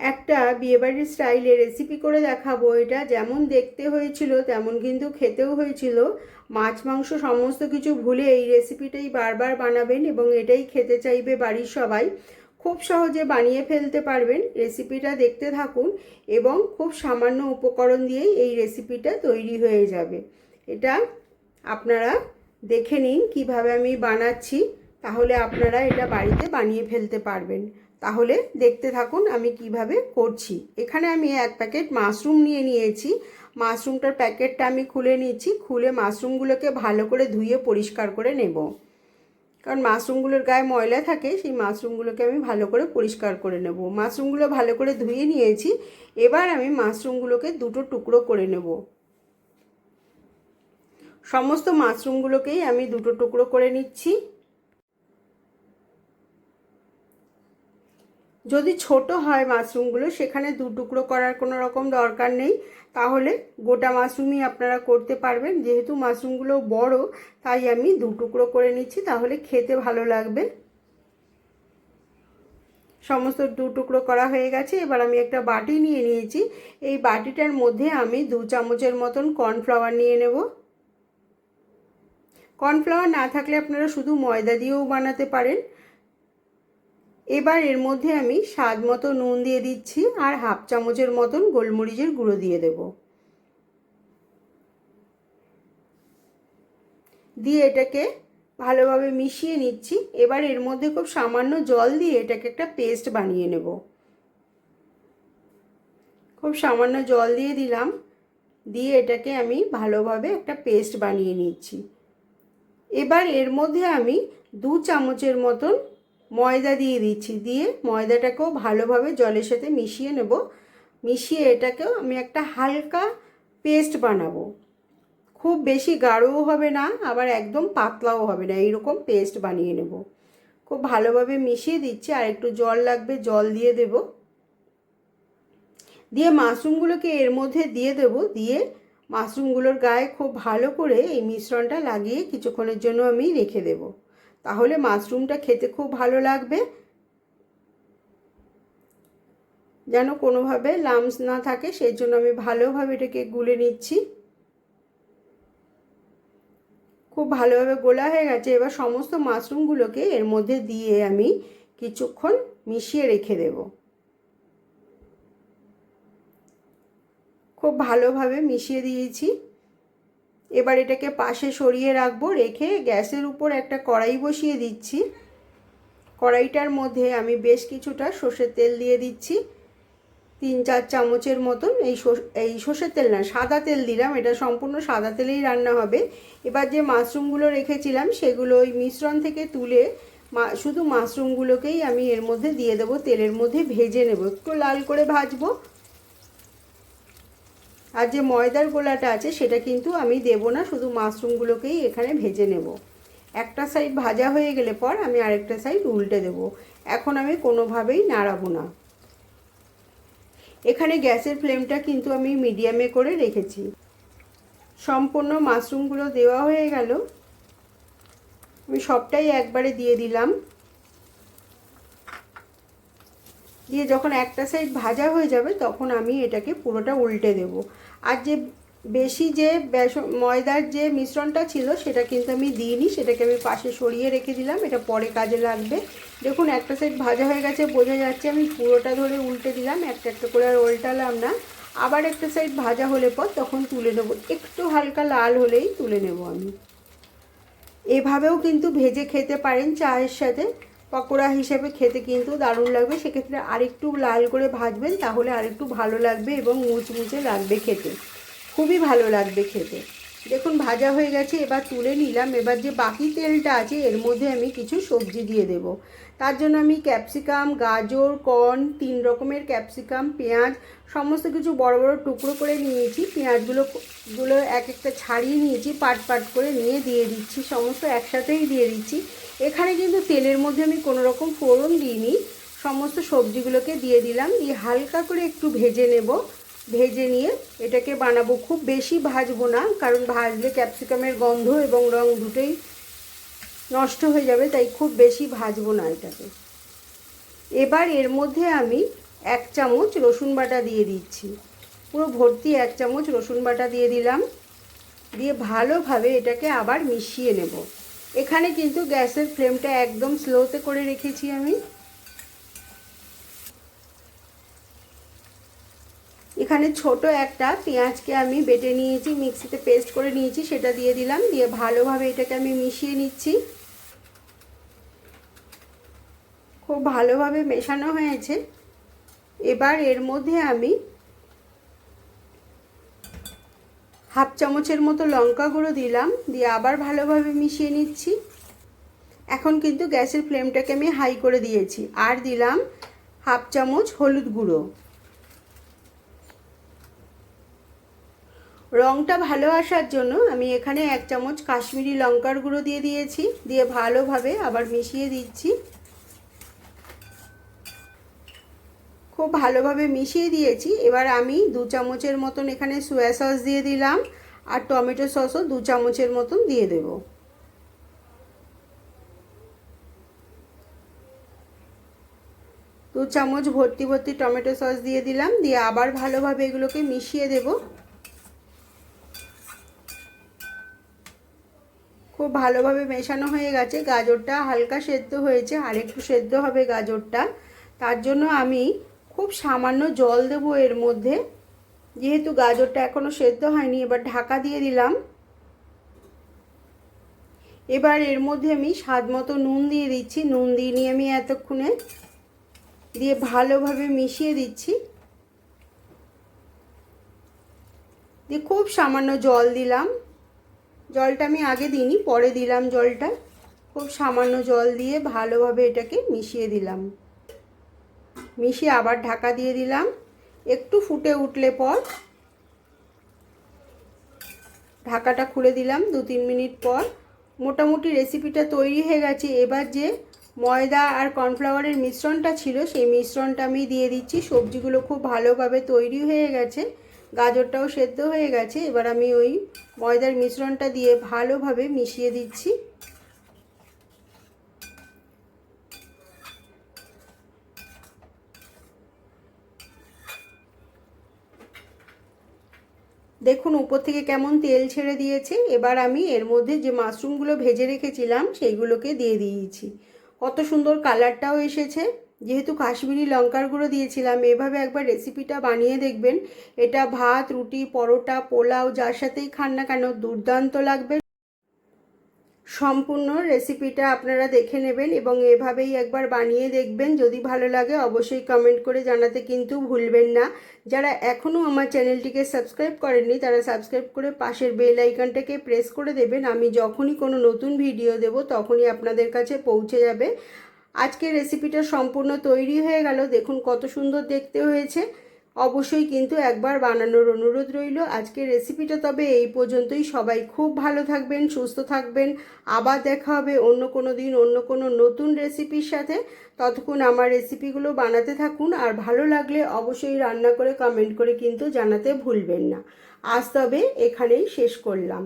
একটা বিয়েবাড়ির স্টাইলে রেসিপি করে দেখাবো এটা। যেমন দেখতে হয়েছিল, তেমন কিন্তু খেতেও হয়েছিল। মাছ, মাংস সমস্ত কিছু ভুলে এই রেসিপিটাই বারবার বানাবেন এবং এটাই খেতে চাইবে বাড়ির সবাই। খুব সহজে বানিয়ে ফেলতে পারবেন। রেসিপিটা দেখতে থাকুন এবং খুব সামান্য উপকরণ দিয়েই এই রেসিপিটা তৈরি হয়ে যাবে। এটা আপনারা দেখে নিন কীভাবে আমি বানাচ্ছি। তাহলে আপনারা এটা বাড়িতে বানিয়ে ফেলতে পারবেন। তাহলে দেখতে থাকুন আমি কীভাবে করছি। এখানে আমি এক প্যাকেট মাশরুম নিয়ে নিয়েছি। মাশরুমটার প্যাকেটটা আমি খুলে নিচ্ছি, খুলে মাশরুমগুলোকে ভালো করে ধুয়ে পরিষ্কার করে নেব। কারণ মাশরুমগুলোর গায়ে ময়লা থাকে, সেই মাশরুমগুলোকে আমি ভালো করে পরিষ্কার করে নেব। মাশরুমগুলো ভালো করে ধুয়ে নিয়েছি, এবার আমি মাশরুমগুলোকে দুটো টুকরো করে নেব। সমস্ত মাশরুমগুলোকেই আমি দুটো টুকরো করে নিচ্ছি। যদি ছোট হয় মাশরুমগুলো, সেখানে দু টুকরো করার কোনো রকম দরকার নেই। তাহলে গোটা মাশরুমই আপনারা করতে পারবেন। যেহেতু মাশরুমগুলো বড়, তাই আমি দু টুকরো করে নিচ্ছি, তাহলে খেতে ভালো লাগবে। সমস্ত দু টুকরো করা হয়ে গেছে। এবার আমি একটা বাটি নিয়ে নিয়েছি। এই বাটিটার মধ্যে আমি দু চামচের মতন কর্নফ্লাওয়ার নিয়ে নেব। কর্নফ্লাওয়ার না থাকলে আপনারা শুধু ময়দা দিয়েও বানাতে পারেন। এবার এর মধ্যে আমি স্বাদ মতো নুন দিয়ে দিচ্ছি আর হাফ চামচের মতন গোলমরিচের গুঁড়ো দিয়ে দেব। দিয়ে এটাকে ভালোভাবে মিশিয়ে নিচ্ছি। এবার এর মধ্যে খুব সামান্য জল দিয়ে এটাকে একটা পেস্ট বানিয়ে নেব। খুব সামান্য জল দিয়ে দিলাম। দিয়ে এটাকে আমি ভালোভাবে একটা পেস্ট বানিয়ে নিচ্ছি। এবার এর মধ্যে আমি দু চামচের মতন ময়দা দিয়ে দিচ্ছি, দিয়ে ময়দাটাকেও ভালোভাবে জলের সাথে মিশিয়ে নেব। মিশিয়ে এটাকেও আমি একটা হালকা পেস্ট বানাবো। খুব বেশি গাঢ়ও হবে না, আবার একদম পাতলাও হবে না, এইরকম পেস্ট বানিয়ে নেব। খুব ভালোভাবে মিশিয়ে দিচ্ছি, আর একটু জল লাগবে, জল দিয়ে দেব। দিয়ে মাশরুমগুলোকে এর মধ্যে দিয়ে দেব, দিয়ে মাশরুমগুলোর গায়ে খুব ভালো করে এই মিশ্রণটা লাগিয়ে কিছুক্ষণের জন্য আমি রেখে দেবো। তাহলে মাশরুমটা খেতে খুব ভালো লাগবে। যেন কোনোভাবে লামস না থাকে, সেই জন্য আমি ভালোভাবে এটাকে গুলে নিচ্ছি। খুব ভালোভাবে গোলা হয়ে গেছে। এবার সমস্ত মাশরুমগুলোকে এর মধ্যে দিয়ে আমি কিছুক্ষণ মিশিয়ে রেখে দেব। খুব ভালোভাবে মিশিয়ে দিয়েছি। এবার এটাকে পাশে সরিয়ে রাখব, রেখে গ্যাসের উপর একটা কড়াই বসিয়ে দিচ্ছি। কড়াইটার মধ্যে আমি বেশ কিছুটা সর্ষের তেল দিয়ে দিচ্ছি। তিন চার চামচের মতন এই এই সর্ষের তেল না, সাদা তেল দিলাম, এটা সম্পূর্ণ সাদা তেলেই রান্না হবে। এবার যে মাশরুমগুলো রেখেছিলাম, সেগুলো ওই মিশ্রণ থেকে তুলে শুধু মাশরুমগুলোকেই আমি এর মধ্যে দিয়ে দেবো, তেলের মধ্যে ভেজে নেব, একটু লাল করে ভাজবো। আর যে ময়দার গোলাটা আছে, সেটা কিন্তু আমি দেব না, শুধু মাশরুমগুলোকেই এখানে ভেজে নেব। একটা সাইড ভাজা হয়ে গেলে পর আমি আরেকটা সাইড উল্টে দেব। এখন আমি কোনোভাবেই নাড়াবো না। এখানে গ্যাসের ফ্লেমটা কিন্তু আমি মিডিয়ামে করে রেখেছি। সম্পূর্ণ মাশরুমগুলো দেওয়া হয়ে গেল। আমি সবটাই একবারে দিয়ে দিলাম। দিয়ে যখন একটা সাইড ভাজা হয়ে যাবে, তখন আমি এটাকে পুরোটা উল্টে দেব। আর যে বেশি যে বেসন ময়দার যে মিশ্রণটা ছিল, সেটা কিন্তু আমি দিইনি। সেটাকে আমি পাশে সরিয়ে রেখে দিলাম। এটা পরে কাজে লাগবে। দেখুন, একটা সাইড ভাজা হয়ে গেছে, বোঝা যাচ্ছে আমি পুরোটা ধরে উল্টে দিলাম, একটা একটা করে আর উল্টালাম না। আবার একটা সাইড ভাজা হলে পর তখন তুলে নেব। একটু হালকা লাল হলেই তুলে নেব আমি। এভাবেও কিন্তু ভেজে খেতে পারেন চায়ের সাথে। পকোড়া হিসেবে খেতে কিন্তু দারুণ লাগবে। সেক্ষেত্রে আরেকটু লাল করে ভাজবেন, তাহলে আরেকটু ভালো লাগবে এবং মুচমুচে লাগবে খেতে। খুবই ভালো লাগবে খেতে। দেখুন, ভাজা হয়ে গেছে, এবার তুলে নিলাম। এবার যে বাকি তেলটা আছে, এর মধ্যে আমি কিছু সবজি দিয়ে দেব। তার জন্য আমি ক্যাপসিকাম, গাজর, কর্ন, তিন রকমের ক্যাপসিকাম, পেঁয়াজ, সমস্ত কিছু বড় বড় টুকরো করে নিয়েছি। পেঁয়াজগুলো, গুলো এক একটা ছাড়িয়ে নিয়েছি, পাট পাট করে নিয়ে দিয়ে দিচ্ছি, সমস্ত একসাথেই দিয়ে দিচ্ছি। এখানে কিন্তু তেলের মধ্যে আমি কোনো রকম ফোড়ন দিইনি। সমস্ত সবজিগুলোকে দিয়ে দিলাম। দিয়ে হালকা করে একটু ভেজে নেব। ভেজে নিয়ে এটাকে বানাবো। খুব বেশি ভাজবো না, কারণ ভাজলে ক্যাপসিকামের গন্ধ এবং রং দুটোই নষ্ট হয়ে যাবে, তাই খুব বেশি ভাজবো না এটাকে। এবার এর মধ্যে আমি এক চামচ রসুন বাটা দিয়ে দিচ্ছি। পুরো ভর্তি এক চামচ রসুন বাটা দিয়ে দিলাম। দিয়ে ভালোভাবে এটাকে আবার মিশিয়ে নেব। এখানে কিন্তু গ্যাসের ফ্লেমটা একদম স্লোতে করে রেখেছি আমি। এখানে ছোট একটা পেঁয়াজকে আমি বেটে নিয়েছি, মিক্সিতে পেস্ট করে নিয়েছি, সেটা দিয়ে দিলাম, দিয়ে ভালোভাবে এটাকে আমি মিশিয়ে নিচ্ছি। খুব ভালোভাবে মেশানো হয়েছে। এবার এর মধ্যে আমি হাফ চামচের মতো লঙ্কা গুঁড়ো দিলাম, দিয়ে আবার ভালোভাবে মিশিয়ে নিচ্ছি। এখন কিন্তু গ্যাসের ফ্লেমটাকে আমি হাই করে দিয়েছি, আর দিলাম হাফ চামচ হলুদ গুঁড়ো। রঙটা ভালো আসার জন্য আমি এখানে এক চামচ কাশ্মীরি লঙ্কার গুঁড়ো দিয়ে দিয়েছি, দিয়ে ভালোভাবে আবার মিশিয়ে দিচ্ছি। খুব ভালোভাবে মিশিয়ে দিয়েছি, এবার আমি দু চামচের মতন এখানে সোয়া সস দিয়ে দিলাম, আর টমেটো সসও দু চামচের মতন দিয়ে দেব। দু চামচ ভর্তি ভর্তি টমেটো সস দিয়ে দিলাম, দিয়ে আবার ভালোভাবে এগুলোকে মিশিয়ে দেব। খুব ভালোভাবে মেশানো হয়ে গেছে। গাজরটা হালকা সেদ্ধ হয়েছে আর একটু সেদ্ধ হবে গাজরটা। তার জন্য আমি খুব সামান্য জল দেবো এর মধ্যে। যেহেতু গাজরটা এখনও সেদ্ধ হয়নি, এবার ঢাকা দিয়ে দিলাম। এবার এর মধ্যে আমি স্বাদ মতো নুন দিয়ে দিচ্ছি। নুন দিয়ে নিয়ে আমি এতক্ষণে দিয়ে ভালোভাবে মিশিয়ে দিচ্ছি। দিয়ে খুব সামান্য জল দিলাম। জলটা আমি আগে দিইনি, পরে দিলাম জলটা। খুব সামান্য জল দিয়ে ভালোভাবে এটাকে মিশিয়ে দিলাম। মিশিয়ে আবার ঢাকা দিয়ে দিলাম। একটু ফুটে উঠলে পর ঢাকাটা খুলে দিলাম দু তিন মিনিট পর। মোটামুটি রেসিপিটা তৈরি হয়ে গেছে। এবার যে ময়দা আর কর্নফ্লাওয়ারের মিশ্রণটা ছিল, সেই মিশ্রণটা আমি দিয়ে দিচ্ছি। সবজিগুলো খুব ভালোভাবে তৈরি হয়ে গেছে। গাজরটাও সেদ্ধ হয়ে গেছে। এবার আমি ওই ময়দার মিশ্রণটা দিয়ে ভালোভাবে মিশিয়ে দিচ্ছি। দেখুন, উপর থেকে কেমন তেল ছেড়ে দিয়েছে। এবার আমি এর মধ্যে যে মাশরুমগুলো ভেজে রেখেছিলাম, সেইগুলোকে দিয়ে দিয়েছি। কত সুন্দর কালারটাও এসেছে। যেহেতু কাশ্মীরি লঙ্কার গুঁড়ো দিয়েছিলাম, এভাবে একবার রেসিপিটা বানিয়ে দেখবেন। এটা ভাত, রুটি, পরোটা, পোলাও, যার সাথেই খান না কেন দুর্দান্ত লাগবে। সম্পূর্ণ রেসিপিটা আপনারা দেখে নেবেন এবং এভাবেই একবার বানিয়ে দেখবেন। যদি ভালো লাগে অবশ্যই কমেন্ট করে জানাতে কিন্তু ভুলবেন না। যারা এখনও আমার চ্যানেলটিকে সাবস্ক্রাইব করেননি, তারা সাবস্ক্রাইব করে পাশের বেল আইকনটাকে প্রেস করে দেবেন। আমি যখনই কোনো নতুন ভিডিও দেব, তখনই আপনাদের কাছে পৌঁছে যাবে। আজকের রেসিপিটা সম্পূর্ণ তৈরি হয়ে গেল। দেখুন কত সুন্দর দেখতে হয়েছে। অবশ্যই কিন্তু একবার বানানোর অনুরোধ রইল। আজকের রেসিপিটা তবে এই পর্যন্তই। সবাই খুব ভালো থাকবেন, সুস্থ থাকবেন। আবার দেখা হবে অন্য কোনো দিন, অন্য কোনো নতুন রেসিপির সাথে। ততক্ষণ আমার রেসিপিগুলো বানাতে থাকুন। আর ভালো লাগলে অবশ্যই রান্না করে কমেন্ট করে কিন্তু জানাতে ভুলবেন না। আজ তবে এখানেই শেষ করলাম।